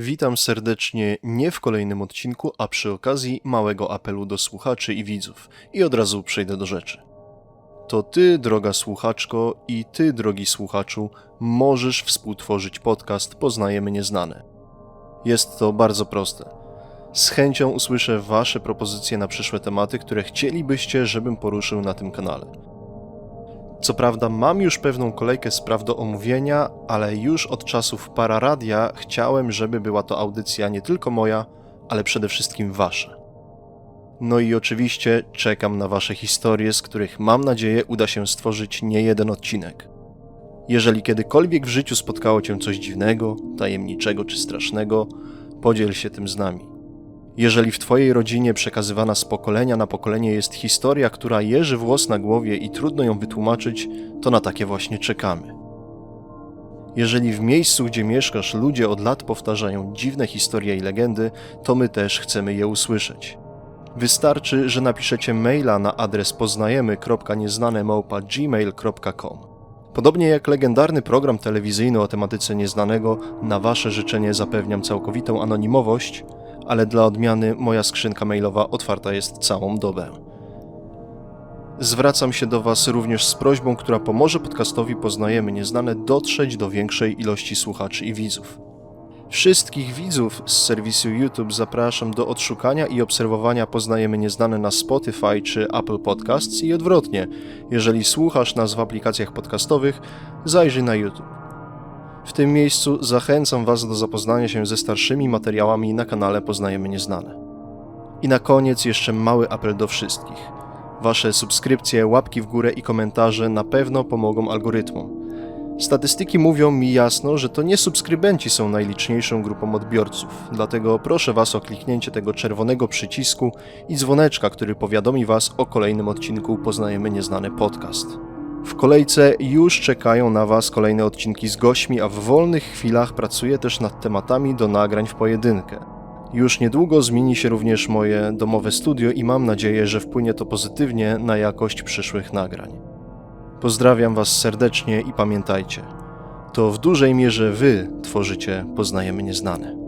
Witam serdecznie nie w kolejnym odcinku, a przy okazji małego apelu do słuchaczy i widzów. I od razu przejdę do rzeczy. To ty, droga słuchaczko, i ty, drogi słuchaczu, możesz współtworzyć podcast Poznajemy Nieznane. Jest to bardzo proste. Z chęcią usłyszę Wasze propozycje na przyszłe tematy, które chcielibyście, żebym poruszył na tym kanale. Co prawda, mam już pewną kolejkę spraw do omówienia, ale już od czasów Pararadia chciałem, żeby była to audycja nie tylko moja, ale przede wszystkim wasza. No i oczywiście czekam na wasze historie, z których mam nadzieję uda się stworzyć nie jeden odcinek. Jeżeli kiedykolwiek w życiu spotkało cię coś dziwnego, tajemniczego czy strasznego, podziel się tym z nami. Jeżeli w Twojej rodzinie przekazywana z pokolenia na pokolenie jest historia, która jeży włos na głowie i trudno ją wytłumaczyć, to na takie właśnie czekamy. Jeżeli w miejscu, gdzie mieszkasz, ludzie od lat powtarzają dziwne historie i legendy, to my też chcemy je usłyszeć. Wystarczy, że napiszecie maila na adres poznajemy.nieznane.gmail.com Podobnie jak legendarny program telewizyjny o tematyce nieznanego, na Wasze życzenie zapewniam całkowitą anonimowość – ale dla odmiany moja skrzynka mailowa otwarta jest całą dobę. Zwracam się do Was również z prośbą, która pomoże podcastowi Poznajemy Nieznane dotrzeć do większej ilości słuchaczy i widzów. Wszystkich widzów z serwisu YouTube zapraszam do odszukania i obserwowania Poznajemy Nieznane na Spotify czy Apple Podcasts i odwrotnie. Jeżeli słuchasz nas w aplikacjach podcastowych, zajrzyj na YouTube. W tym miejscu zachęcam Was do zapoznania się ze starszymi materiałami na kanale Poznajemy Nieznane. I na koniec jeszcze mały apel do wszystkich. Wasze subskrypcje, łapki w górę i komentarze na pewno pomogą algorytmom. Statystyki mówią mi jasno, że to nie subskrybenci są najliczniejszą grupą odbiorców, dlatego proszę Was o kliknięcie tego czerwonego przycisku i dzwoneczka, który powiadomi Was o kolejnym odcinku Poznajemy Nieznane podcast. W kolejce już czekają na Was kolejne odcinki z gośćmi, a w wolnych chwilach pracuję też nad tematami do nagrań w pojedynkę. Już niedługo zmieni się również moje domowe studio i mam nadzieję, że wpłynie to pozytywnie na jakość przyszłych nagrań. Pozdrawiam Was serdecznie i pamiętajcie, to w dużej mierze Wy tworzycie Poznajemy Nieznane.